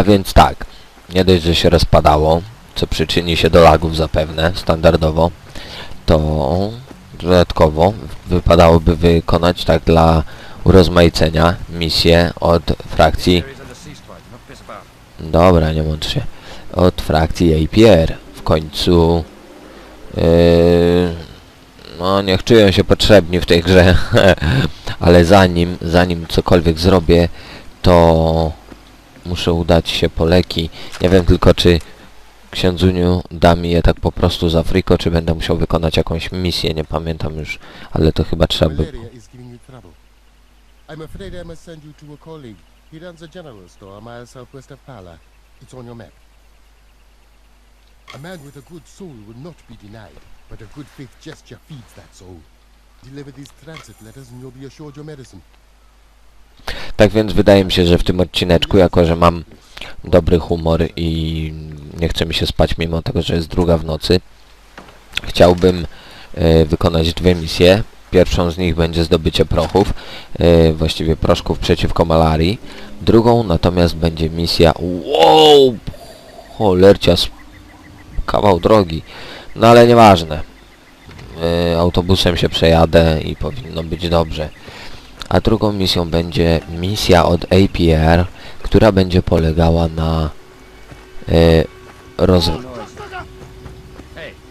A więc tak, nie dość, że się rozpadało, co przyczyni się do lagów zapewne, standardowo, to dodatkowo wypadałoby wykonać tak dla urozmaicenia misję od frakcji. Dobra, nie mądrz się. Od frakcji APR. W końcu... Yy, no, niech czują się potrzebni w tej grze. Ale zanim, zanim cokolwiek zrobię, to muszę udać się po leki. Nie wiem tylko, czy księdzuniu da mi je tak po prostu za friko, czy będę musiał wykonać jakąś misję, nie pamiętam już, ale to chyba trzeba by... I'm afraid I must send you to a colleague. He runs a general store a mile southwest of Pala. It's on your map. A man with a good soul will not be denied, but a good faith gesture feeds that soul. Deliver these transit letters and you'll be assured your medicine. Tak więc wydaje mi się, że w tym odcineczku, jako że mam dobry humor i nie chce mi się spać mimo tego, że jest druga w nocy, chciałbym e, wykonać dwie misje. Pierwszą z nich będzie zdobycie prochów, e, właściwie proszków przeciwko malarii. Drugą natomiast będzie misja... Wow! Cholercia, kawał drogi. No ale nieważne. E, autobusem się przejadę i powinno być dobrze a drugą misją będzie misja od APR, która będzie polegała na e, roz...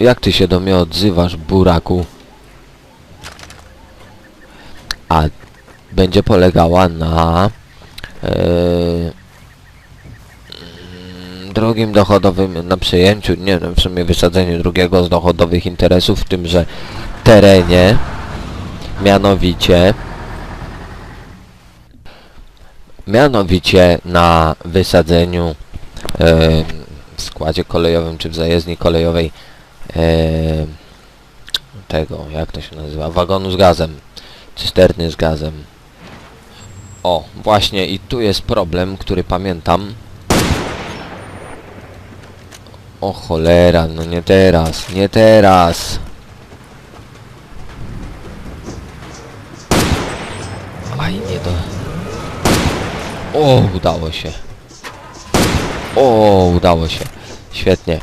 Jak ty się do mnie odzywasz, buraku? A będzie polegała na e, mm, drugim dochodowym, na przejęciu, nie wiem, w sumie wysadzeniu drugiego z dochodowych interesów w tymże terenie, mianowicie mianowicie na wysadzeniu w składzie kolejowym czy w zajezdni kolejowej tego, jak to się nazywa, wagonu z gazem, cysterny z gazem. O, właśnie i tu jest problem, który pamiętam. O cholera, no nie teraz, nie teraz. Aj, nie do... O, udało się. O, udało się. Świetnie.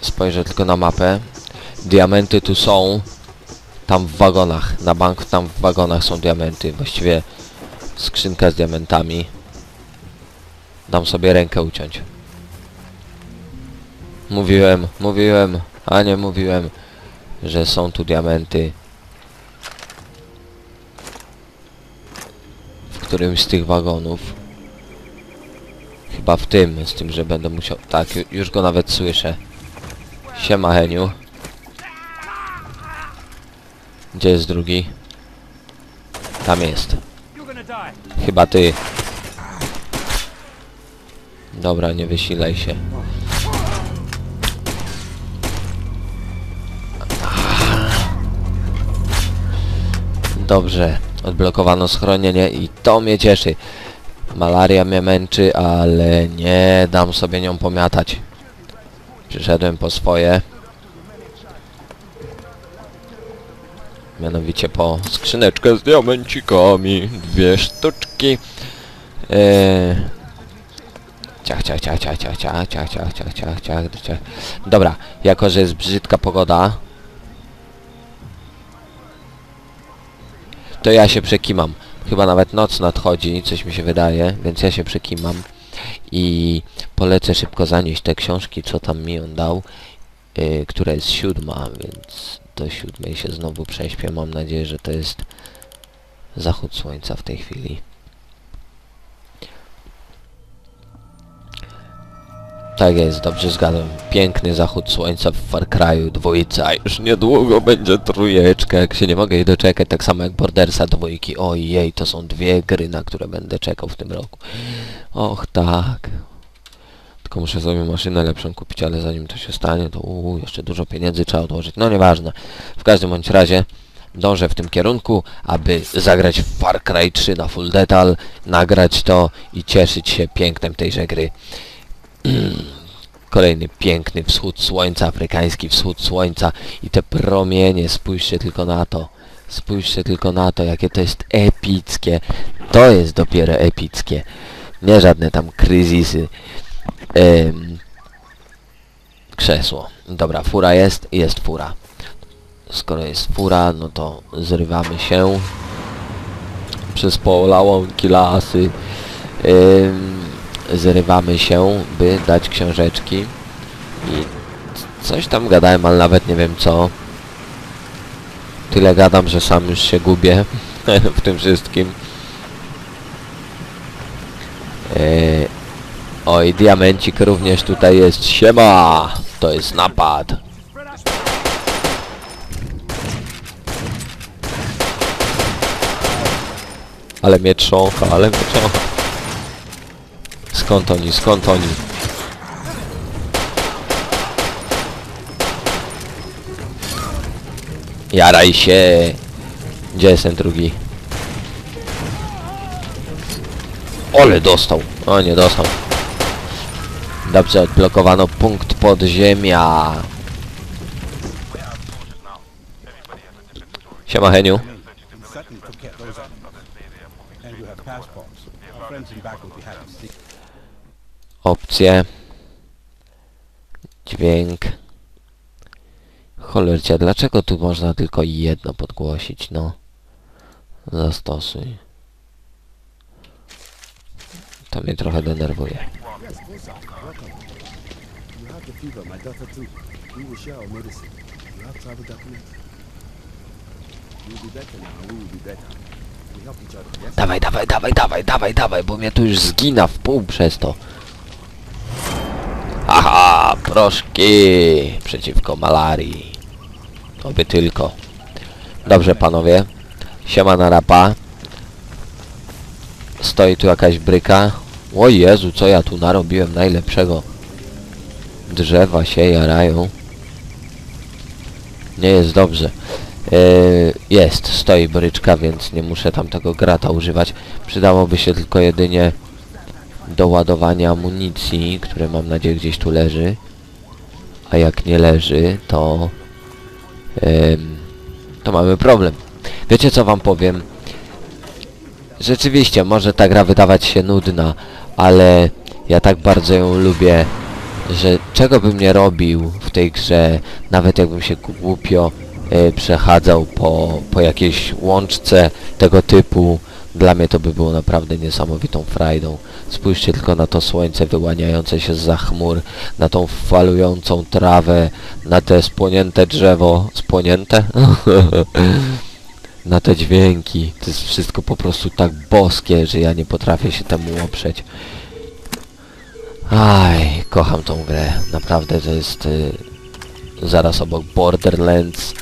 Spojrzę tylko na mapę. Diamenty tu są. Tam w wagonach. Na bank tam w wagonach są diamenty. Właściwie skrzynka z diamentami. Dam sobie rękę uciąć. Mówiłem, mówiłem, a nie mówiłem, że są tu diamenty. Którymś z tych wagonów. Chyba w tym, z tym, że będę musiał... Tak, ju- już go nawet słyszę. Siema, Heniu. Gdzie jest drugi? Tam jest. Chyba ty. Dobra, nie wysilaj się. Dobrze, odblokowano schronienie i to mnie cieszy. Malaria mnie męczy, ale nie dam sobie nią pomiatać. Przyszedłem po swoje. Mianowicie po skrzyneczkę z diamencikami. Dwie sztuczki. Eee... Ciach, ciach, ciach, ciach, ciach, ciach, ciach, ciach, ciach, ciach, ciach, ciach. Dobra, jako że jest brzydka pogoda, to ja się przekimam. Chyba nawet noc nadchodzi, coś mi się wydaje, więc ja się przekimam i polecę szybko zanieść te książki, co tam mi on dał, yy, która jest siódma, więc do siódmej się znowu prześpię. Mam nadzieję, że to jest zachód słońca w tej chwili. Tak jest, dobrze zgadzam. Piękny zachód słońca w Far Cry'u dwójca. Już niedługo będzie trójeczka, jak się nie mogę jej doczekać. Tak samo jak Bordersa dwójki. Ojej, to są dwie gry, na które będę czekał w tym roku. Och, tak. Tylko muszę sobie maszynę lepszą kupić, ale zanim to się stanie, to uu, jeszcze dużo pieniędzy trzeba odłożyć. No nieważne. W każdym bądź razie dążę w tym kierunku, aby zagrać w Far Cry 3 na full detal, nagrać to i cieszyć się pięknem tejże gry. Kolejny piękny wschód słońca, afrykański wschód słońca i te promienie, spójrzcie tylko na to. Spójrzcie tylko na to, jakie to jest epickie. To jest dopiero epickie. Nie żadne tam kryzysy. Em, krzesło. Dobra, fura jest, jest fura. Skoro jest fura, no to zrywamy się przez pola, łąki, lasy. Ym, zrywamy się, by dać książeczki. I coś tam gadałem, ale nawet nie wiem co. Tyle gadam, że sam już się gubię w tym wszystkim. Yy, oj, diamencik również tutaj jest. Siema! To jest napad. Ale mnie ale mnie. Skąd oni, skąd oni? Jaraj się! Gdzie jest ten drugi? Ole dostał! O nie dostał. Dobrze, odblokowano punkt podziemia. Siema Heniu. you. Opcje. Dźwięk. Cholercia, dlaczego tu można tylko jedno podgłosić, no? Zastosuj. To mnie trochę denerwuje. Dawaj, dawaj, dawaj, dawaj, dawaj, dawaj, bo mnie tu już zgina w pół przez to. Proszki przeciwko malarii. Oby tylko. Dobrze, panowie. Siema na rapa. Stoi tu jakaś bryka. O Jezu, co ja tu narobiłem najlepszego. Drzewa się jarają. Nie jest dobrze. Yy, jest, stoi bryczka, więc nie muszę tam tego grata używać. Przydałoby się tylko jedynie do ładowania amunicji, które mam nadzieję gdzieś tu leży. A jak nie leży, to... ym, to mamy problem. Wiecie co wam powiem? Rzeczywiście, może ta gra wydawać się nudna, ale ja tak bardzo ją lubię, że czego bym nie robił w tej grze, nawet jakbym się głupio e, przechadzał po, po jakiejś łączce tego typu, dla mnie to by było naprawdę niesamowitą frajdą. Spójrzcie tylko na to słońce wyłaniające się za chmur, na tą falującą trawę, na te spłonięte drzewo. Spłonięte? na te dźwięki. To jest wszystko po prostu tak boskie, że ja nie potrafię się temu oprzeć. Aj, kocham tą grę. Naprawdę to jest y, zaraz obok Borderlands.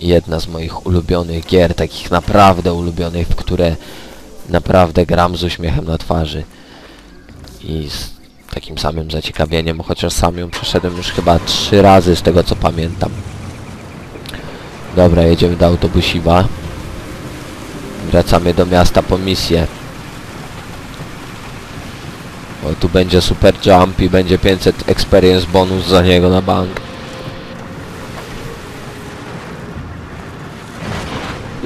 Jedna z moich ulubionych gier, takich naprawdę ulubionych, w które naprawdę gram z uśmiechem na twarzy. I z takim samym zaciekawieniem, chociaż sam ją przeszedłem już chyba trzy razy z tego co pamiętam. Dobra, jedziemy do autobusiwa. Wracamy do miasta po misję. O, tu będzie super jump i będzie 500 experience bonus za niego na bank.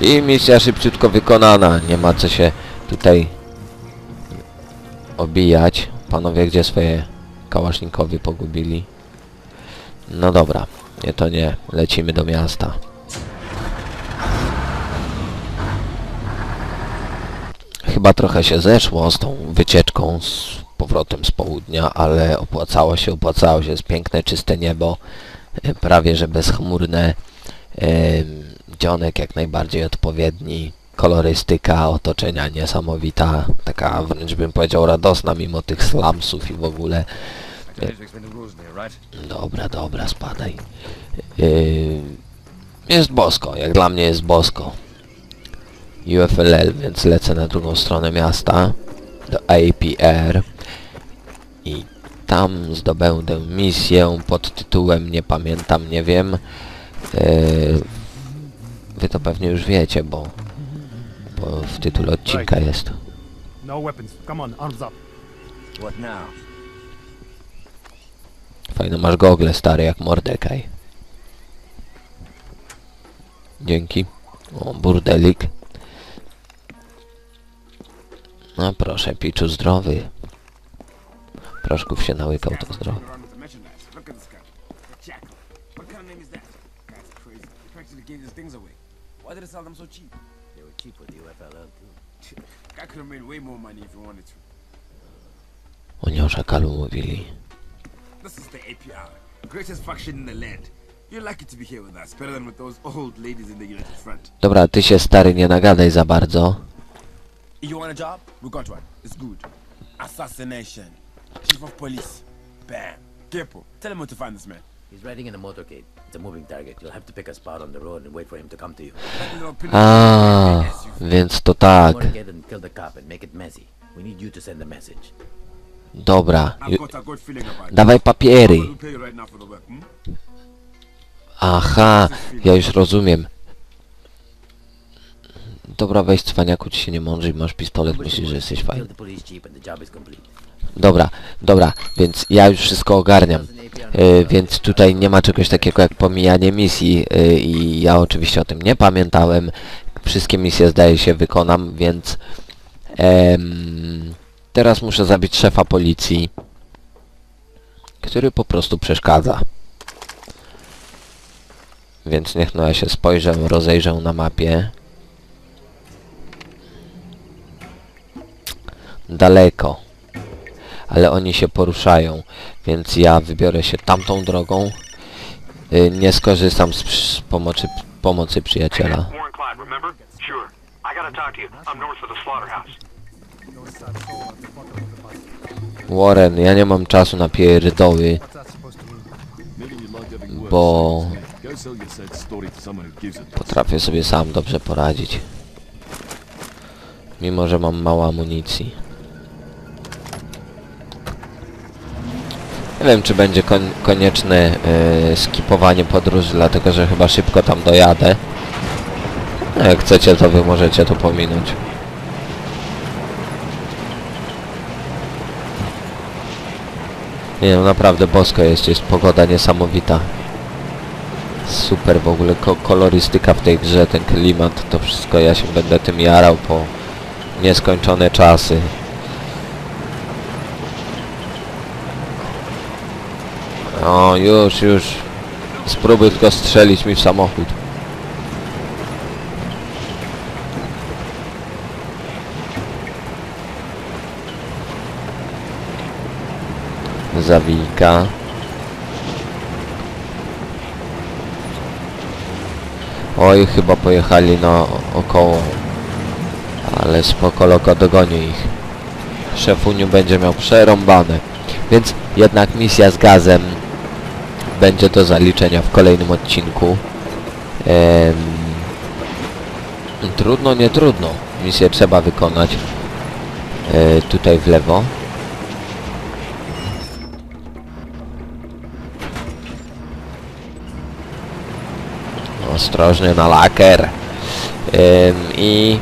I misja szybciutko wykonana. Nie ma co się tutaj obijać. Panowie, gdzie swoje kałasznikowie pogubili? No dobra, nie to nie. Lecimy do miasta. Chyba trochę się zeszło z tą wycieczką z powrotem z południa, ale opłacało się, opłacało się. Jest piękne, czyste niebo, prawie że bezchmurne. Em, jak najbardziej odpowiedni. Kolorystyka otoczenia niesamowita. Taka wręcz bym powiedział radosna mimo tych slumsów i w ogóle. Dobra, dobra, spadaj. Yy, jest bosko, jak dla mnie jest bosko. UFLL, więc lecę na drugą stronę miasta, do APR i tam zdobędę misję pod tytułem, nie pamiętam, nie wiem. Wy to pewnie już wiecie, bo, bo w tytule odcinka jest. No weapons. Come on, arms up. What now? Fajno masz gogle stary jak Mordekaj. Dzięki. O, burdelik. No proszę, Piczu zdrowy. Proszków się nałykał, to zdrowy. Run with the merchandise. Look at this guy. The Jackal. What kind of name is that? Guy's crazy. He practically gave his things away. Why did it sell them so cheap? They were cheap with the UFLL too. Guy could have made way more money if he wanted to. Oni o szakalu mówili. This is the APR, greatest faction in the land. You're lucky to be here with us, better than with those old ladies in the United Front. Dobra, ty się stary nie nagadaj za bardzo. You want a job? We got one. It's good. Assassination. Chief of police. Bam. Kepo. Tell him where to find this man. He's riding in a motorcade. It's a moving target. You'll have to pick a spot on the road and wait for him to come to you. That little pin- A, więc to tak. Motorcade and kill the cop and make it messy. We need you to send a message. Dobra. Ju-. Dawaj papiery. Hmm? Aha, ja już rozumiem. Dobra, weź cwaniaku, ci się nie mądrzy, masz pistolet, myślisz, że jesteś fajny. Kill the police chief and the job is complete. Dobra, dobra, więc ja już wszystko ogarniam. Y, więc tutaj nie ma czegoś takiego jak pomijanie misji y, i ja oczywiście o tym nie pamiętałem. Wszystkie misje zdaje się wykonam, więc em, teraz muszę zabić szefa policji, który po prostu przeszkadza. Więc niech no ja się spojrzę, rozejrzę na mapie. Daleko ale oni się poruszają, więc ja wybiorę się tamtą drogą. Y, Nie skorzystam z, z pomocy, pomocy przyjaciela. Warren ja nie mam czasu na pierdoły, bo potrafię sobie sam dobrze poradzić. Mimo, że mam mało amunicji. Nie wiem, czy będzie kon konieczne y, skipowanie podróży, dlatego że chyba szybko tam dojadę. No, jak chcecie, to wy możecie to pominąć. Nie no, naprawdę bosko jest, jest pogoda niesamowita. Super w ogóle ko kolorystyka w tej grze, ten klimat, to wszystko, ja się będę tym jarał po nieskończone czasy. O, już, już. Spróbuj tylko strzelić mi w samochód. Zawijka. Oj, chyba pojechali na około. Ale spoko loko dogonię ich. Szefuniu będzie miał przerąbane. Więc jednak misja z gazem będzie do zaliczenia w kolejnym odcinku. Em, trudno, nie trudno. Misję trzeba wykonać. E, tutaj w lewo. Ostrożnie na laker. Em, I...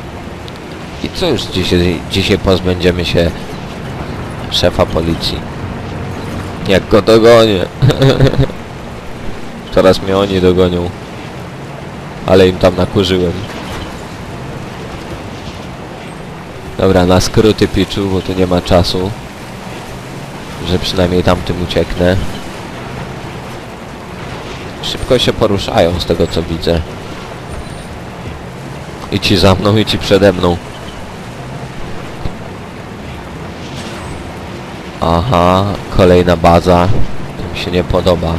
I już dzisiaj, dzisiaj pozbędziemy się szefa policji. Jak go dogonię. Teraz mnie oni dogonią. Ale im tam nakurzyłem. Dobra, na skróty piczu, bo tu nie ma czasu. Że przynajmniej tamtym ucieknę. Szybko się poruszają z tego co widzę. I ci za mną, i ci przede mną. Aha, kolejna baza. To mi się nie podoba.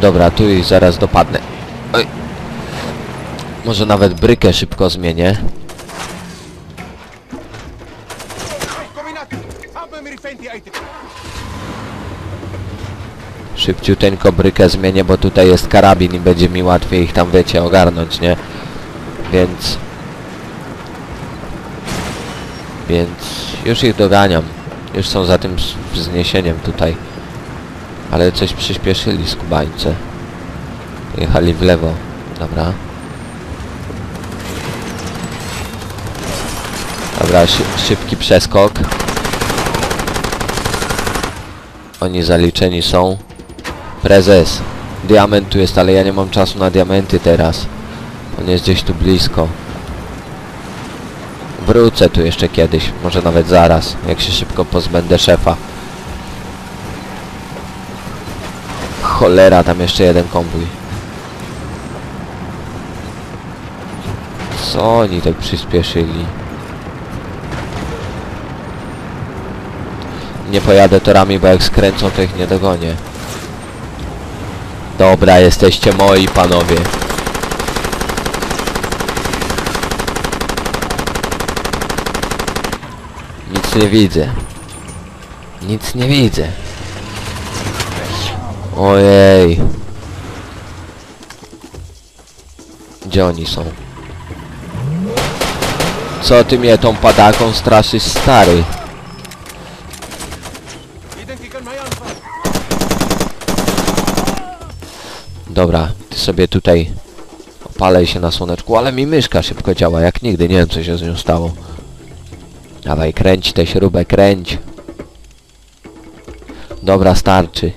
Dobra, tu ich zaraz dopadnę. Oj. Może nawet brykę szybko zmienię. Szybciuteńko brykę zmienię, bo tutaj jest karabin i będzie mi łatwiej ich tam, wiecie, ogarnąć, nie? Więc... Więc już ich doganiam. Już są za tym wzniesieniem tutaj. Ale coś przyspieszyli skubańce. Jechali w lewo. Dobra. Dobra, szy szybki przeskok. Oni zaliczeni są. Prezes. Diament tu jest, ale ja nie mam czasu na diamenty teraz. On jest gdzieś tu blisko. Wrócę tu jeszcze kiedyś, może nawet zaraz, jak się szybko pozbędę szefa. Cholera, tam jeszcze jeden konwój. Co oni tak przyspieszyli? Nie pojadę torami, bo jak skręcą, to ich nie dogonię. Dobra, jesteście moi panowie. Nic nie widzę. Nic nie widzę. Ojej. Gdzie oni są? Co ty mnie tą padaką straszysz, stary? Dobra, ty sobie tutaj opalej się na słoneczku, ale mi myszka szybko działa, jak nigdy, nie wiem co się z nią stało. Dawaj, kręć tę śrubę, kręć. Dobra, starczy.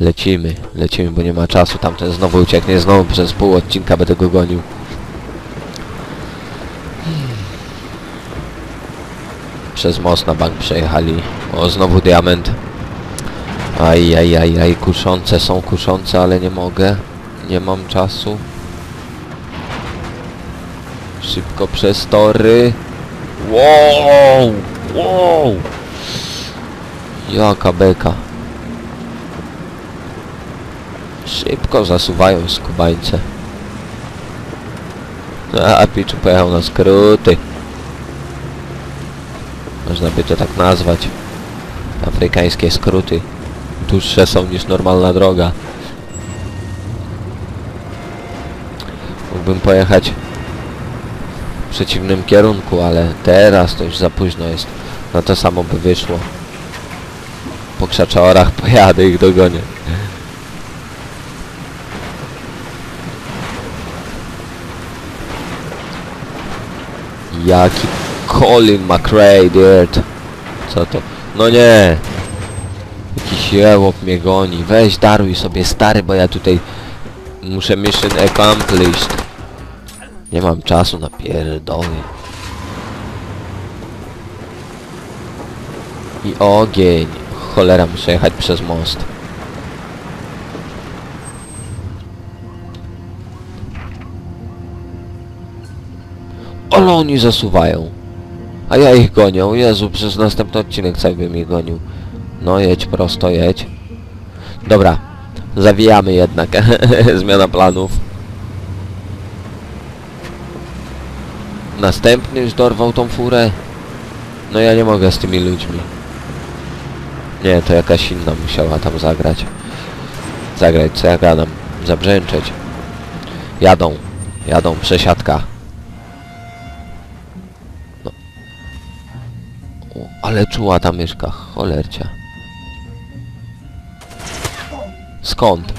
Lecimy, lecimy, bo nie ma czasu. Tamten znowu ucieknie, znowu przez pół odcinka będę go gonił. Przez most na bank przejechali. O, znowu diament. Aj, aj, aj, aj, kuszące są kuszące, ale nie mogę. Nie mam czasu. Szybko przez tory. Wow! Wow! Jaka beka. Szybko zasuwają skubańce. A Piczu pojechał na skróty. Można by to tak nazwać. Afrykańskie skróty. Dłuższe są niż normalna droga. Mógłbym pojechać w przeciwnym kierunku, ale teraz to już za późno jest. No to samo by wyszło. Po krzaczaorach pojadę ich dogonię. Jaki Colin McRae, dirt. Co to? No nie! Jakiś jełop mnie goni. Weź daruj sobie stary, bo ja tutaj muszę mission accomplished. Nie mam czasu na pierdoły. I ogień. Cholera, muszę jechać przez most. Ale oni zasuwają. A ja ich gonię. O Jezu, przez następny odcinek cały bym ich gonił. No jedź prosto, jedź. Dobra. Zawijamy jednak. Zmiana planów. Następny już dorwał tą furę. No ja nie mogę z tymi ludźmi. Nie, to jakaś inna musiała tam zagrać. Zagrać, co ja gadam. Zabrzęczeć. Jadą. Jadą, przesiadka. Ale czuła ta myszka, cholercia. Skąd?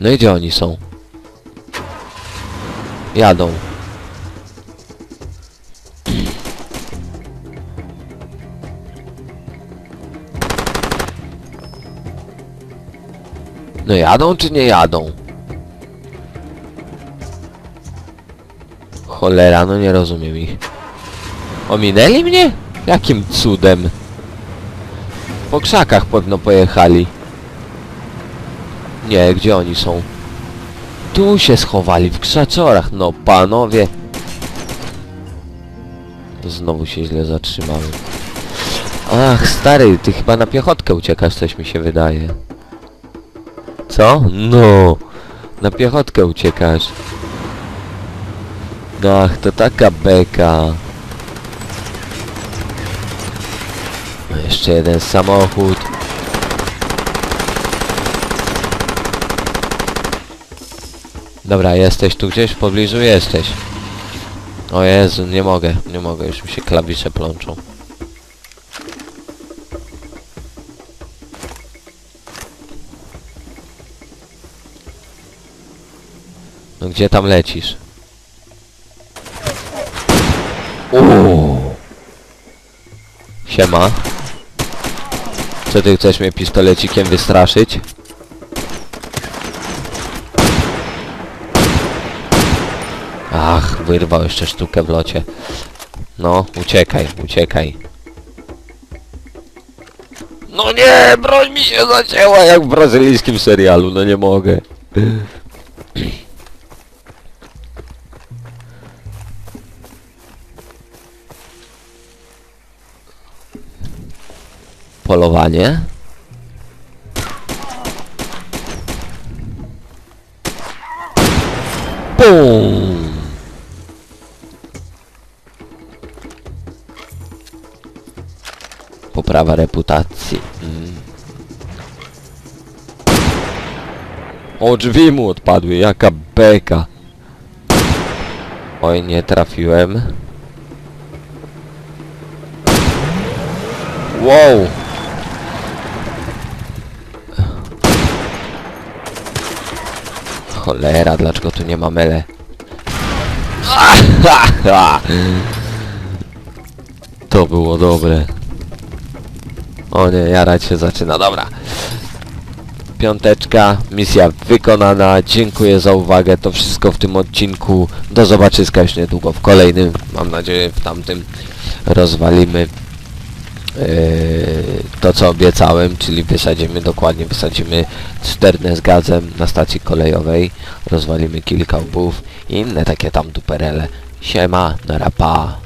No i gdzie oni są? Jadą. No jadą czy nie jadą? Cholera, no nie rozumiem ich. Ominęli mnie? Jakim cudem? Po krzakach pewno pojechali. Nie, gdzie oni są? Tu się schowali, w krzaczorach. No panowie. Znowu się źle zatrzymałem. Ach, stary, ty chyba na piechotkę uciekasz, coś mi się wydaje. Co? No, na piechotkę uciekasz. Ach, to taka beka. No, Jeszcze jeden samochód. Dobra, jesteś tu gdzieś w pobliżu? Jesteś. O Jezu, nie mogę, nie mogę, już mi się klawisze plączą. No gdzie tam lecisz? Siema. Co ty chcesz mnie pistolecikiem wystraszyć? Ach, wyrwał jeszcze sztukę w locie. No, uciekaj, uciekaj. No nie, broń mi się zacięła jak w brazylijskim serialu, no nie mogę. Polowanie. Bum! Poprawa reputacji. Mm. O, drzwi mu odpadły, jaka beka. Oj, nie trafiłem. Wow! Cholera, dlaczego tu nie ma mele? To było dobre. O nie, jarać się zaczyna, dobra. Piąteczka, misja wykonana, dziękuję za uwagę, to wszystko w tym odcinku. Do zobaczyska już niedługo w kolejnym, mam nadzieję w tamtym rozwalimy to co obiecałem, czyli wysadzimy, dokładnie wysadzimy cysternę z gazem na stacji kolejowej, rozwalimy kilka łbów i inne takie tam duperele. Siema, narapa.